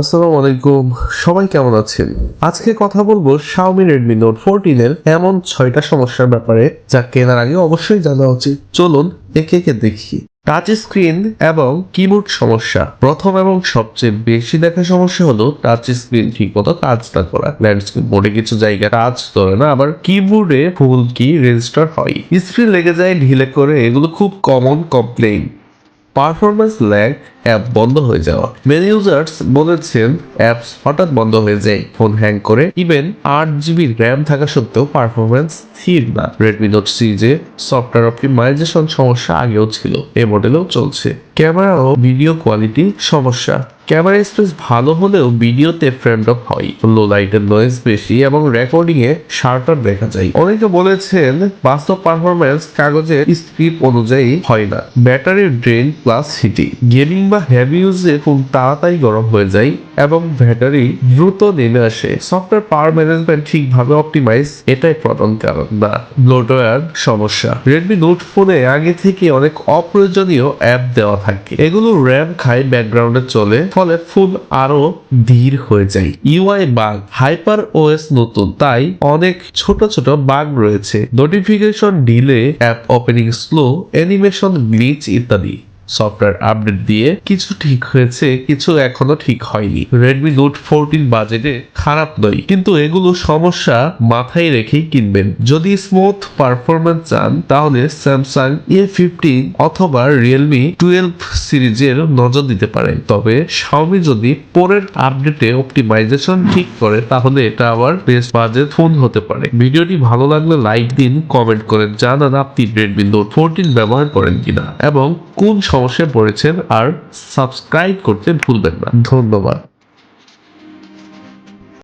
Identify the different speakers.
Speaker 1: আসসালামু আলাইকুম। সবাই কেমন আছেন? আজকে কথা বলব Xiaomi Redmi Note 14 এর এমন ছয়টা সমস্যার ব্যাপারে, যা কেনার আগে অবশ্যই জানা উচিত। চলুন একে একে দেখি। টাচ স্ক্রিন এবং কিবোর্ড সমস্যা। প্রথম এবং সবচেয়ে বেশি দেখা সমস্যা হলো টাচ স্ক্রিন ঠিকমতো কাজ না করা। ল্যান্ডস্কেপ বোর্ডে কিছু জায়গা কাজ করে না, আবার কিবোর্ডে ফুল কি রেজিস্টার হয়। স্ক্রিন লেগে যায় ঢিলে করে, এগুলো খুব common complain performance lag app বন্ধ হয়ে যাওয়া। মেনি ইউজার্স বলেছেন অ্যাপস হঠাৎ বন্ধ হয়ে যায়। ফোন হ্যাং করে। ইভেন আট জিবি র্যাম থাকা সত্ত্বেও পারফরমেন্স স্থির না। রেডমি নোট সিরিজে সফটওয়্যার অপটিমাইজেশন সমস্যা আগেও ছিল। এ মডেলেও চলছে। ক্যামেরা ও ভিডিও কোয়ালিটি সমস্যা। ক্যামেরা স্পেস ভালো হলেও ভিডিওতে ফ্রেম ড্রপ হয়। লো লাইটের নয়েজ বেশি এবং রেকর্ডিং এ শার্টার দেখা যায়। অনেকে বলেছেন বাস্তব পারফরমেন্স কাগজের স্ক্রিপ্ট অনুযায়ী হয় না। ব্যাটারির ড্রেন প্লাস হিটিং গেমিং বা হেভি ইউজে ফোন তাড়াতাড়ি গরম হয়ে যায় এবং ব্যাটারি দ্রুত নেমে আসে সফটওয়্যার পাওয়ার ম্যানেজমেন্ট ঠিকভাবে অপটিমাইজ এটাই প্রধান কারণ না ব্লোটওয়্যার সমস্যা। রেডমি নোট ফোনে আগে থেকে অনেক অপ্রয়োজনীয় অ্যাপ দেওয়া থাকে। এগুলো র্যাম খায় ব্যাকগ্রাউন্ডে চলে, ফলে ফোন আরও ধীর হয়ে যায়। ইউআই বাগ হাইপার ওএস নতুন, তাই অনেক ছোট ছোট বাগ রয়েছে। Notification delay app opening slow animation glitch ইত্যাদি। সফটওয়্যার আপডেট দিয়ে কিছু ঠিক হয়েছে, কিছু এখনও ঠিক হয়নি। রেডমি নোট ফোরটিন বাজেটে খারাপ নয়, কিন্তু এগুলো সমস্যা মাথায় রেখেই কিনবেন। যদি স্মুথ পারফরমেন্স চান, তাহলে স্যামসাং এ ফিফটিন অথবা রিয়েলমি টুয়েলভ সিরিজের নজর দিতে পারেন। তবে শাওমি যদি পরের আপডেটে অপটিমাইজেশন ঠিক করে, তাহলে এটা আবার বেস্ট বাজেট ফোন হতে পারে। ভিডিওটি ভালো লাগলে লাইক দিন কমেন্ট করেন, জানান আপনি রেডমি নোট ফোরটিন ব্যবহার করেন কিনা, এবং কোন সমস্যায় পড়েছেন আর সাবস্ক্রাইব করতে ভুলবেন না। ধন্যবাদ।